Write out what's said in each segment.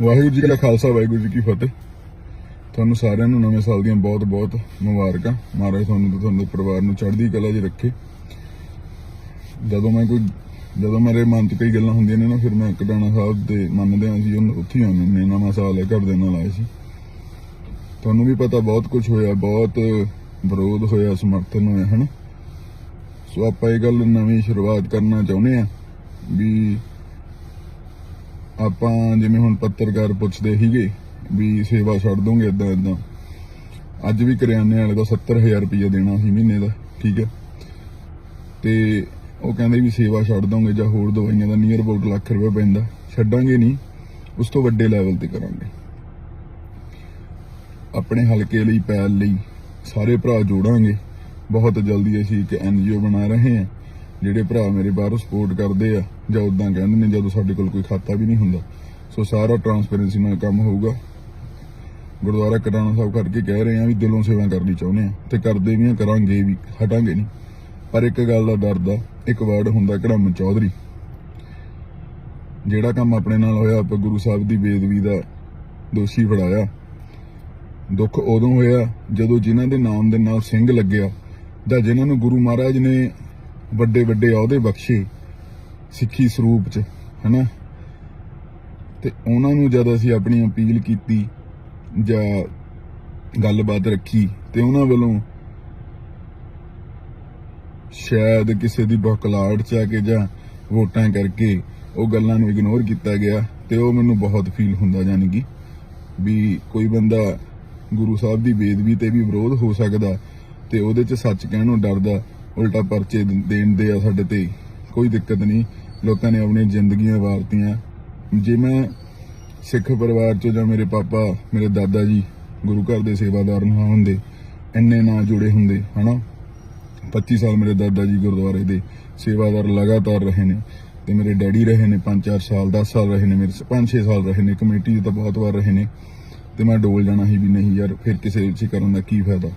ਵਾਹਿਗੁਰੂ ਜੀ ਕਾ ਖਾਲਸਾ, ਵਾਹਿਗੁਰੂ ਜੀ ਕੀ ਫਤਿਹ। ਤੁਹਾਨੂੰ ਸਾਰਿਆਂ ਨੂੰ ਨਵੇਂ ਸਾਲ ਦੀਆਂ ਬਹੁਤ ਬਹੁਤ ਮੁਬਾਰਕਾਂ। ਮਹਾਰਾਜ ਤੁਹਾਨੂੰ ਤੇ ਤੁਹਾਡੇ ਪਰਿਵਾਰ ਨੂੰ ਚੜ੍ਹਦੀ ਕਲਾ 'ਚ ਰੱਖੇ। ਜਦੋਂ ਮੈਂ ਕੋਈ ਜਦੋਂ ਮੇਰੇ ਮਨ 'ਚ ਕਈ ਗੱਲਾਂ ਹੁੰਦੀਆਂ ਨੇ ਨਾ, ਫਿਰ ਮੈਂ ਕਟਾਣਾ ਸਾਹਿਬ ਦੇ ਮੰਨਦੇ ਹਾਂ ਸੀ ਉਹ ਉੱਥੇ ਹੀ ਆਉਂਦੇ ਨੇ ਨਵਾਂ ਸਾਲ ਹੈ, ਘਰ ਦੇ ਨਾਲ ਆਏ ਸੀ। ਤੁਹਾਨੂੰ ਵੀ ਪਤਾ ਬਹੁਤ ਕੁਝ ਹੋਇਆ, ਬਹੁਤ ਵਿਰੋਧ ਹੋਇਆ, ਸਮਰਥਨ ਹੋਇਆ, ਹਨਾ? ਸੋ ਆਪਾਂ ਇਹ ਗੱਲ ਨਵੀਂ ਸ਼ੁਰੂਆਤ ਕਰਨਾ ਚਾਹੁੰਦੇ ਆ ਵੀ ਆਪਾਂ ਜਿਵੇਂ ਹੁਣ ਪੱਤਰਕਾਰ ਪੁੱਛਦੇ ਸੀਗੇ ਵੀ ਸੇਵਾ ਛੱਡ ਦੋਗੇ ਇਦਾਂ ਇਦਾਂ ਅੱਜ ਵੀ ਕਰਿਆਨੇ ਵਾਲੇ ਦਾ 70000 ਰੁਪਏ ਦੇਣਾ ਸੀ ਮਹੀਨੇ ਦਾ, ਠੀਕ ਹੈ। ਤੇ ਉਹ ਕਹਿੰਦੇ ਵੀ ਸੇਵਾ ਛੱਡ ਦੋਗੇ ਜਾਂ ਹੋਰ ਦਵਾਈਆਂ ਦਾ ਨੀਅਰ ਅਬਾਊਟ ਲੱਖ ਰੁਪਏ ਪੈਂਦਾ, ਛੱਡਾਂਗੇ ਨਹੀਂ, ਉਸ ਤੋਂ ਵੱਡੇ ਲੈਵਲ ਤੇ ਕਰਾਂਗੇ। ਆਪਣੇ ਹਲਕੇ ਲਈ, ਪੈਲ ਲਈ, ਸਾਰੇ ਭਰਾ ਜੋੜਾਂਗੇ। ਬਹੁਤ ਜਲਦੀ ਅਸੀਂ ਇੱਕ ਐਨਜੀਓ ਬਣਾ ਰਹੇ ਹਾਂ। ਜਿਹੜੇ ਭਰਾ ਮੇਰੇ ਬਾਹਰੋਂ ਸਪੋਰਟ ਕਰਦੇ ਆ, ਜਾਂ ਉਦਾਂ ਕਹਿੰਦੇ ਨੇ, ਜਦੋਂ ਸਾਡੇ ਕੋਲ ਕੋਈ ਖਾਤਾ ਵੀ ਨਹੀਂ ਹੁੰਦਾ। ਸੋ ਸਾਰਾ ਟਰਾਂਸਪੇਰੈਂਸੀ ਨਾਲ ਕੰਮ ਹੋਊਗਾ। ਗੁਰਦੁਆਰਾ ਕਰਾਣਾ ਸਾਹਿਬ ਕਰਕੇ ਕਹਿ ਰਹੇ ਆ ਵੀ ਦਿਲੋਂ ਸੇਵਾ ਕਰਨੀ ਚਾਹੁੰਦੇ ਆ, ਤੇ ਕਰਦੇ ਵੀ ਆ, ਕਰਾਂਗੇ ਵੀ, ਹਟਾਂਗੇ ਨਹੀਂ। ਪਰ ਇੱਕ ਗੱਲ ਦਾ ਡਰ ਦਾ, ਇੱਕ ਵਰਡ ਹੁੰਦਾ ਕੜਮ ਚੌਧਰੀ। ਜਿਹੜਾ ਕੰਮ ਆਪਣੇ ਨਾਲ ਹੋਇਆ, ਆਪਾਂ ਗੁਰੂ ਸਾਹਿਬ ਦੀ ਬੇਦਬੀ ਦਾ ਦੋਸ਼ੀ ਫੜਾਇਆ। ਦੁੱਖ ਉਦੋਂ ਹੋਇਆ, ਜਦੋਂ ਜਿਨ੍ਹਾਂ ਦੇ ਨਾਮ ਦੇ ਨਾਲ ਸਿੰਘ ਲੱਗਿਆ, ਜਾਂ ਜਿਨ੍ਹਾਂ ਨੂੰ ਗੁਰੂ ਮਹਾਰਾਜ ਨੇ ਵੱਡੇ ਵੱਡੇ ਅਹੁਦੇ ਬਖਸ਼ੇ ਸਿੱਖੀ ਸਰੂਪ ਚ, ਹਨਾ? ਤੇ ਉਹਨਾਂ ਨੂੰ ਜਦ ਅਸੀਂ ਆਪਣੀ ਅਪੀਲ ਕੀਤੀ ਜਾਂ ਗੱਲਬਾਤ ਰੱਖੀ ਤੇ ਉਹਨਾਂ ਵੱਲੋਂ ਸ਼ਾਇਦ ਕਿਸੇ ਦੀ ਬਕਲਾੜ ਚ ਆ ਕੇ ਜਾਂ ਵੋਟਾਂ ਕਰਕੇ ਉਹ ਗੱਲਾਂ ਨੂੰ ਇਗਨੋਰ ਕੀਤਾ ਗਿਆ ਤੇ ਉਹ ਮੈਨੂੰ ਬਹੁਤ ਫੀਲ ਹੁੰਦਾ ਜਾਨੀ ਕਿ ਵੀ ਕੋਈ ਬੰਦਾ ਗੁਰੂ ਸਾਹਿਬ ਦੀ ਬੇਦਬੀ ਤੇ ਵੀ ਵਿਰੋਧ ਹੋ ਸਕਦਾ ਤੇ ਉਹਦੇ ਚ ਸੱਚ ਕਹਿਣੋਂ ਡਰਦਾ ਉਲਟਾ ਪਰਚੇ ਦੇਣ ਦੇ ਆ ਸਾਡੇ ਤੇ। ਕੋਈ ਦਿੱਕਤ ਨਹੀਂ। ਲੋਕਾਂ ਨੇ ਆਪਣੀਆਂ ਜ਼ਿੰਦਗੀਆਂ ਵਾਰਤੀਆਂ। ਜੇ ਮੈਂ ਸਿੱਖ ਪਰਿਵਾਰ ਚੋਂ ਜਾਂ ਮੇਰੇ ਪਾਪਾ, ਮੇਰੇ ਦਾਦਾ ਜੀ ਗੁਰੂ ਘਰ ਦੇ ਸੇਵਾਦਾਰ ਨਾ ਹੁੰਦੇ, ਇੰਨੇ ਨਾ ਜੁੜੇ ਹੁੰਦੇ, ਹਨਾ? 25 ਸਾਲ ਮੇਰੇ ਦਾਦਾ ਜੀ ਗੁਰਦੁਆਰੇ ਦੇ ਸੇਵਾਦਾਰ ਲਗਾਤਾਰ ਰਹੇ ਨੇ ਤੇ ਮੇਰੇ ਡੈਡੀ ਰਹੇ ਨੇ 5-4 ਸਾਲ 10 ਸਾਲ ਰਹੇ ਨੇ ਮੇਰੇ 5-6 ਸਾਲ ਰਹੇ ਨੇ, ਕਮੇਟੀ 'ਚ ਤਾਂ ਬਹੁਤ ਵਾਰ ਰਹੇ ਨੇ ਤੇ ਮੈਂ ਡੋਲ ਜਾਣਾ ਸੀ ਵੀ ਨਹੀਂ ਯਾਰ, ਫਿਰ ਕਿਸੇ ਵਿੱਚ ਕਰਨ ਦਾ ਕੀ ਫਾਇਦਾ?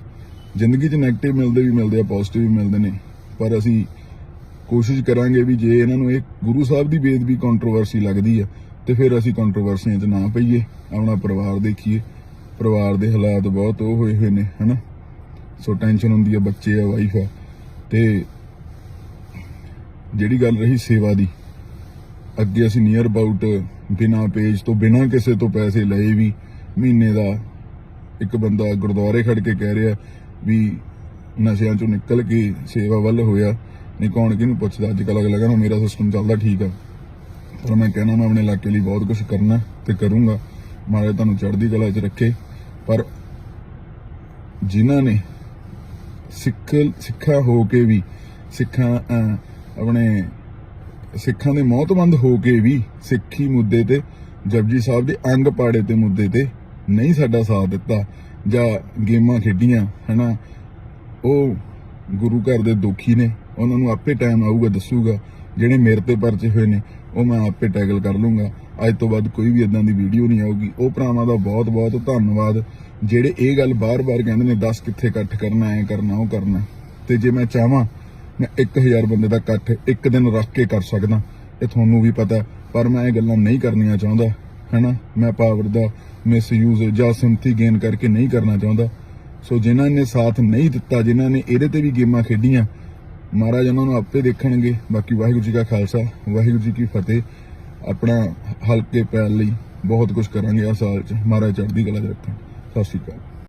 ਜ਼ਿੰਦਗੀ 'ਚ 네ਗੇਟਿਵ ਮਿਲਦੇ ਵੀ ਮਿਲਦੇ ਆ ਪੋਜ਼ਿਟਿਵ ਵੀ ਮਿਲਦੇ ਨੇ। ਪਰ ਅਸੀਂ ਕੋਸ਼ਿਸ਼ ਕਰਾਂਗੇ ਵੀ ਜੇ ਇਹਨਾਂ ਨੂੰ ਇਹ ਗੁਰੂ ਸਾਹਿਬ ਦੀ ਬੇਦਬੀ ਕੰਟਰੋਵਰਸੀ ਲੱਗਦੀ ਆ, ਤੇ ਫਿਰ ਅਸੀਂ ਕੰਟਰੋਵਰਸੀਆਂ 'ਚ ਨਾ ਪਈਏ, ਆਪਣਾ ਪਰਿਵਾਰ ਦੇਖੀਏ। ਪਰਿਵਾਰ ਦੇ ਹਾਲਾਤ ਬਹੁਤ ਉਹ ਹੋਏ ਹੋਏ ਨੇ, ਹਨਾ? ਸੋ ਟੈਨਸ਼ਨ ਹੁੰਦੀ ਆ, ਬੱਚੇ ਆ ਵਾਈਫ ਆ। ਤੇ ਜਿਹੜੀ ਗੱਲ ਰਹੀ ਸੇਵਾ ਦੀ, ਅੱਗੇ ਅਸੀਂ ਨੀਅਰ ਅਬਾਊਟ ਬਿਨਾ ਪੇਜ ਤੋਂ, ਬਿਨਾ ਕਿਸੇ ਤੋਂ ਪੈਸੇ ਲਏ ਵੀ ਮਹੀਨੇ ਦਾ ਇੱਕ ਬੰਦਾ ਗੁਰਦੁਆਰੇ ਖੜ ਕੇ ਕਹਿ ਰਿਹਾ ਵੀ ਨਸ਼ਿਆਂ ਚੋਂ ਨਿਕਲ ਕੇ ਸੇਵਾ ਵੱਲ ਹੋਇਆ। ਨਹੀਂ ਕੌਣ ਕਿਹਨੂੰ ਪੁੱਛਦਾ? ਅੱਜ ਕੱਲ੍ਹ ਅਗਲਾ ਕਹਿੰਦਾ, ਮੇਰਾ ਸਿਸਟਮ ਚੱਲਦਾ ਠੀਕ ਆ। ਪਰ ਮੈਂ ਕਹਿਣਾ, ਮੈਂ ਆਪਣੇ ਇਲਾਕੇ ਲਈ ਬਹੁਤ ਕੁਝ ਕਰਨਾ ਤੇ ਕਰੂੰਗਾ। ਮਾਰੇ ਤੁਹਾਨੂੰ ਚੜ੍ਹਦੀ ਕਲਾ 'ਚ ਰੱਖੇ। ਪਰ ਜਿਨ੍ਹਾਂ ਨੇ ਸਿੱਖ, ਸਿੱਖਾ ਹੋ ਕੇ ਵੀ, ਸਿੱਖਾਂ ਆਪਣੇ ਸਿੱਖਾਂ ਦੇ ਮੌਤਬੰਦ ਹੋ ਕੇ ਵੀ ਸਿੱਖੀ ਮੁੱਦੇ ਤੇ ਜਪਜੀ ਸਾਹਿਬ ਦੇ ਅੰਗ ਪਾੜੇ ਤੇ ਮੁੱਦੇ ਤੇ ਨਹੀਂ ਸਾਡਾ ਸਾਥ ਦਿੱਤਾ। ਜਾਂ ਗੇਮਾਂ ਖੇਡੀਆਂ, ਹਨਾ, ਉਹ ਗੁਰੂ ਘਰ ਦੇ ਦੁਖੀ ਨੇ, ਉਹਨਾਂ ਨੂੰ ਆਪੇ ਟਾਈਮ ਆਊਗਾ, ਦੱਸੂਗਾ, ਜਿਹੜੇ ਮੇਰੇ ਤੇ ਪਰਚੇ ਹੋਏ ਨੇ, ਉਹ ਮੈਂ ਆਪੇ ਟੈਗਲ ਕਰ ਲੂੰਗਾ। ਅੱਜ ਤੋਂ ਬਾਅਦ ਕੋਈ ਵੀ ਇਦਾਂ ਦੀ ਵੀਡੀਓ ਨਹੀਂ ਆਊਗੀ। ਉਹ ਭਰਾਵਾਂ ਦਾ ਬਹੁਤ ਬਹੁਤ ਧੰਨਵਾਦ, ਜਿਹੜੇ ਇਹ ਗੱਲ ਬਾਰ-ਬਾਰ ਕਹਿੰਦੇ ਨੇ 10 ਕਿੱਥੇ ਇਕੱਠ ਕਰਨਾ, ਐ ਕਰਨਾ, ਉਹ ਕਰਨਾ। ਤੇ ਜੇ ਮੈਂ ਚਾਹਾਂ, ਮੈਂ 1000 ਬੰਦੇ ਦਾ ਇਕੱਠ ਇੱਕ ਦਿਨ ਰੱਖ ਕੇ ਕਰ ਸਕਦਾ। ਇਹ ਤੁਹਾਨੂੰ ਵੀ ਪਤਾ, ਪਰ ਮੈਂ ਇਹ ਗੱਲਾਂ ਨਹੀਂ ਕਰਨੀਆਂ ਚਾਹੁੰਦਾ। ਹੈਨਾ? ਮੈਂ ਪਾਵਰ ਦਾ ਮਿਸਯੂਜ਼ ਜਾਂ ਸਿੰਪਥੀ ਗੇਨ ਕਰਕੇ ਨਹੀਂ ਕਰਨਾ ਚਾਹੁੰਦਾ। ਸੋ ਜਿਨ੍ਹਾਂ ਨੇ ਸਾਥ ਨਹੀਂ ਦਿੱਤਾ, ਜਿਨ੍ਹਾਂ ਨੇ ਇਹਦੇ ਤੇ ਵੀ ਗੇਮਾਂ ਖੇਡੀਆਂ, ਮਹਾਰਾਜ ਉਹਨਾਂ ਨੂੰ ਆਪੇ ਦੇਖਣਗੇ। ਬਾਕੀ ਵਾਹਿਗੁਰੂ ਜੀ ਕਾ ਖਾਲਸਾ, ਵਾਹਿਗੁਰੂ ਜੀ ਕੀ ਫਤਿਹ। ਆਪਣਾ ਹਲਕੇ ਪੈਰ ਲਈ ਬਹੁਤ ਕੁਝ ਕਰਾਂਗੇ ਆ ਸਾਲ ਚ। ਮਹਾਰਾਜ ਚੜ੍ਹਦੀ ਕਲਾ ਚ ਰੱਖਣ। ਸਤਿ ਸ਼੍ਰੀ ਅਕਾਲ।